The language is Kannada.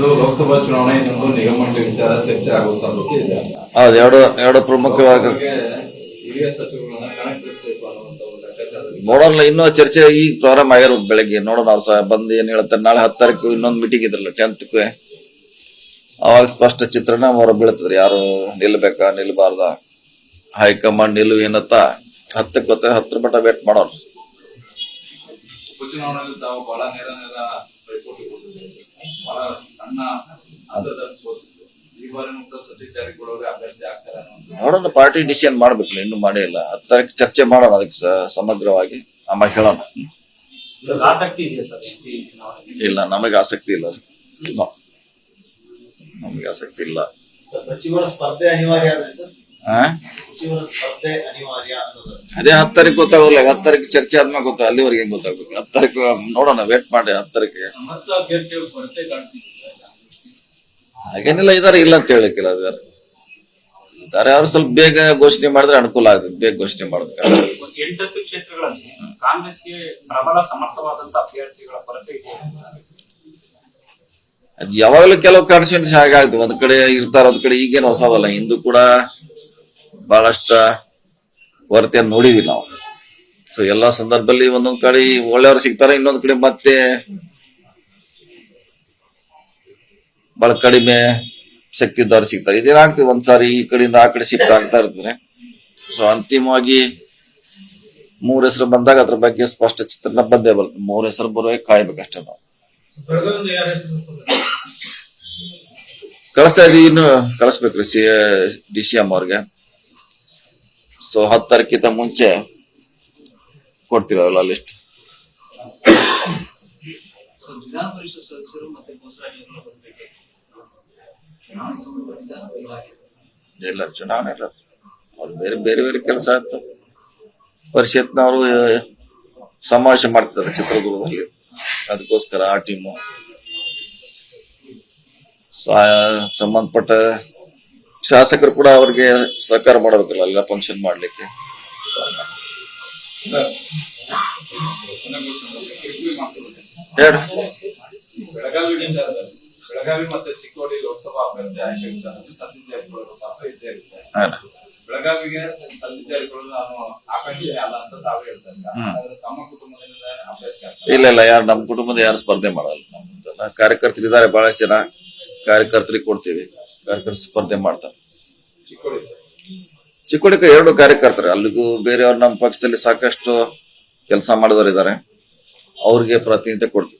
ಒಂದು ಲೋಕಸಭಾ ಚುನಾವಣೆ ಇನ್ನೊಂದು ನಿಗಮಮಂಡಳಿ ವಿಚಾರ ಚರ್ಚೆ ಆಗುವ ಸಾಧ್ಯತೆ ಇದೆ. ಹೌದು ಎರಡು ಎರಡು ಪ್ರಮುಖವಾಗಿ ಹಿರಿಯ ಸಚಿವಗಳನ್ನ ಕಣಕ್ಕಿಳಿಸಬೇಕು ಅನ್ನುವಂತ ಒಂದು ನೋಡೋಣ ಇನ್ನೂ ಚರ್ಚೆ ಈಗ ಪ್ರಾರಂಭ ಆಗಿರೋದು ಬೆಳಗ್ಗೆ. ನೋಡೋಣ ಅವ್ರು ಸಹ ಬಂದು ಏನ್ ಹೇಳ್ತಾರೆ. ನಾಳೆ ಹತ್ತು ತಾರೀಕು ಇನ್ನೊಂದು ಮೀಟಿಂಗ್ ಇದ್ರಲ್ಲ ಟೆಂತ್ ಅವಾಗ ಸ್ಪಷ್ಟ ಚಿತ್ರಣ ಹೊರ ಬೀಳ್ತದ್ರಿ ಯಾರು ನಿಲ್ಬೇಕಾ ನಿಲ್ಬಾರ್ದ? ಹೈಕಮಾಂಡ್ ನಿಲ್ಲು ಏನತ್ತ? ಹತ್ತಕ್ಕೆ ಗೊತ್ತ ಹತ್ತರ ಮಟ್ಟ ವೇಟ್ ಮಾಡೋರು ನೋಡೋಣ ಪಾರ್ಟಿ ಡಿಸಿಷನ್ ಮಾಡ್ಬೇಕು ಇನ್ನು ಮಾಡೇ ಇಲ್ಲ. ಹತ್ತು ತಾರೀಕು ಚರ್ಚೆ ಮಾಡೋಣ ಅದಕ್ಕೆ ಸಮಗ್ರವಾಗಿ. ಆಮೇಲೆ ಹೇಳೋಣ. ಸರ್, ಆಸಕ್ತಿ ಇದೆಯಾ ಸರ್ ಇಲ್ಲ ನಮಗೆ ಆಸಕ್ತಿ ಇಲ್ಲ. ನಮಗೆ ಆಸಕ್ತಿ ಇಲ್ಲ. ಸರ್, ಸಚಿವರ ಸ್ಪರ್ಧೆ ಅನಿವಾರ್ಯ ಆದ್ರೆ ಸರ್? ಆ? ಸಚಿವರ ಸ್ಪರ್ಧೆ ಅನಿವಾರ್ಯ ಅನ್ನೋದು. ಅದೇ ಹತ್ತು ತಾರೀಕು ಗೊತ್ತಾಗಲ್ಲ ಹತ್ತು ತಾರೀಕು ಚರ್ಚೆ ಆದ್ಮೇಲೆ ಗೊತ್ತಾಗ ಅಲ್ಲಿವರೆಗೆ ಹೆಂಗ್ ಗೊತ್ತಾಗ್ಬೇಕು. ಹತ್ತು ತಾರೀಕು ನೋಡೋಣ ವೇಟ್ ಮಾಡಿ ಹತ್ತು ಹಾಗೇನಿಲ್ಲ ಇದಾರೆ ಇಲ್ಲ ಅಂತ ಹೇಳಿಕ್ಕಿಲ್ಲ ಇದಾರೆ ಇದಾರೆ ಅವ್ರು ಸ್ವಲ್ಪ ಬೇಗ ಘೋಷಣೆ ಮಾಡಿದ್ರೆ ಅನುಕೂಲ ಆಗ್ತದೆ ಬೇಗ ಘೋಷಣೆ ಮಾಡೋದಕ್ಕೆ ಎಂಟತ್ತು ಕ್ಷೇತ್ರಗಳಲ್ಲಿ ಕಾಂಗ್ರೆಸ್ಗೆ ಪ್ರಬಲ ಸಮರ್ಥವಾದಂತ ಅಭ್ಯರ್ಥಿಗಳ ಕೊರತೆ ಇದೆ ಅದ್ ಯಾವಾಗಲೂ ಕೆಲವು ಕಾನ್ಸ್ಟಿಟ್ಯೂನ್ಸಿ ಹಾಗಾಗ್ತದೆ ಒಂದ್ ಕಡೆ ಇರ್ತಾರ ಒಂದ್ ಕಡೆ ಈಗೇನು ಹೊಸದಲ್ಲ. ಹಿಂದೂ ಕೂಡ ಬಹಳಷ್ಟ ಕೊರತೆಯನ್ನು ನೋಡಿವಿ ನಾವು. ಸೊ ಎಲ್ಲಾ ಸಂದರ್ಭದಲ್ಲಿ ಒಂದೊಂದ್ ಕಡೆ ಒಳ್ಳೆಯವ್ರು ಸಿಗ್ತಾರೆ ಇನ್ನೊಂದ್ ಕಡೆ ಮತ್ತೆ ಬಹಳ ಕಡಿಮೆ ಶಕ್ತಿ ಇದ್ದವ್ರು ಸಿಗ್ತಾರೆ. ಇದೇನಾಗ್ತದೆ ಒಂದ್ಸಾರಿ ಈ ಕಡೆಯಿಂದ ಆ ಕಡೆ ಶಿಫ್ಟ್ ಆಗ್ತಾ ಇರ್ತಾರೆ ಸೊ ಅಂತಿಮವಾಗಿ ಮೂರ್ ಹೆಸರು ಬಂದಾಗ ಅದ್ರ ಬಗ್ಗೆ ಸ್ಪಷ್ಟ ಚಿತ್ರಣ ಬಂದೇ ಬರ್ತದೆ ಮೂರ್ ಹೆಸರು ಬರುವಾಗ ಕಾಯ್ಬೇಕಷ್ಟೇ ನಾವು. ಕಳಿಸ್ತಾ ಇದೀವಿ ಇನ್ನು. ಕಳಿಸ್ಬೇಕ್ರಿ ಸಿ, ಡಿ ಸಿ ಎಂ ಅವ್ರಿಗೆ. ಸೊ ಹತ್ತು ಮುಂಚೆ ಕೊಡ್ತೀವಿ ಅವೆಲ್ಲ ಲಿಸ್ಟ್ ವಿಧಾನ ಪರಿಷತ್ ಸದಸ್ಯರು ಮತ್ತೆ ಇಲ್ಲ ಚುನಾವಣೆ ಇಲ್ಲ ಅವ್ರು ಬೇರೆ ಬೇರೆ ಬೇರೆ ಕೆಲಸ ಆಯ್ತು. ಪರಿಷತ್ನವರು ಸಮಾವೇಶ ಮಾಡ್ತಾರೆ ಚಿತ್ರದುರ್ಗದಲ್ಲಿ. ಅದಕ್ಕೋಸ್ಕರ ಆ ಟೀಮು ಸಂಬಂಧಪಟ್ಟ ಶಾಸಕರು ಕೂಡ ಅವ್ರಿಗೆ ಸಹಕಾರ ಮಾಡಬೇಕಲ್ಲ ಎಲ್ಲ ಫಂಕ್ಷನ್ ಮಾಡ್ಲಿಕ್ಕೆ. ಹೇಳಿ. ಬೆಳಗಾವಿ ಮತ್ತೆ ಲೋಕಸಭಾ ಅಭ್ಯರ್ಥಿ ಆಯ್ಕೆ ವಿಚಾರದಲ್ಲಿ ಸತೀಶ್ ಜಾರಕಿಹೊಳಿ ಅವರ ಪಾತ್ರ ಇದ್ದೇ ಇರುತ್ತೆ. ಹಾ. ಬೆಳಗಾವಿಗೆ ಸತೀಶ್ ಜಾರಕಿಹೊಳಿ ನಾನು ಆಕಾಂಕ್ಷಿ ಅಲ್ಲ ಅಂತ ತಾವೇ ಹೇಳ್ತಾರೆ. ತಮ್ಮ ಕುಟುಂಬದಿಂದ ಅಭ್ಯರ್ಥಿ ಇಲ್ಲ ಇಲ್ಲ ಯಾರು ನಮ್ಮ ಕುಟುಂಬದ ಯಾರು ಸ್ಪರ್ಧೆ ಮಾಡಲ್ಲ ನಮ್ದೆಲ್ಲ ಕಾರ್ಯಕರ್ತರು ಇದ್ದಾರೆ ಬಹಳಷ್ಟು ಜನ ಕಾರ್ಯಕರ್ತರಿಗೆ ಕೊಡ್ತೀವಿ. ಕಾರ್ಯಕರ್ತರು ಸ್ಪರ್ಧೆ ಮಾಡ್ತಾರೆ. ಚಿಕ್ಕೋಡಿ ಚಿಕ್ಕೋಡಿಕ ಎರಡು ಕಾರ್ಯಕರ್ತರು ಅಲ್ಲಿಗೂ ಬೇರೆಯವ್ರು ನಮ್ಮ ಪಕ್ಷದಲ್ಲಿ ಸಾಕಷ್ಟು ಕೆಲಸ ಮಾಡಿದವರು ಇದ್ದಾರೆ ಅವ್ರಿಗೆ ಪ್ರಾತಿನಿಧ್ಯ ಕೊಡ್ತೀವಿ.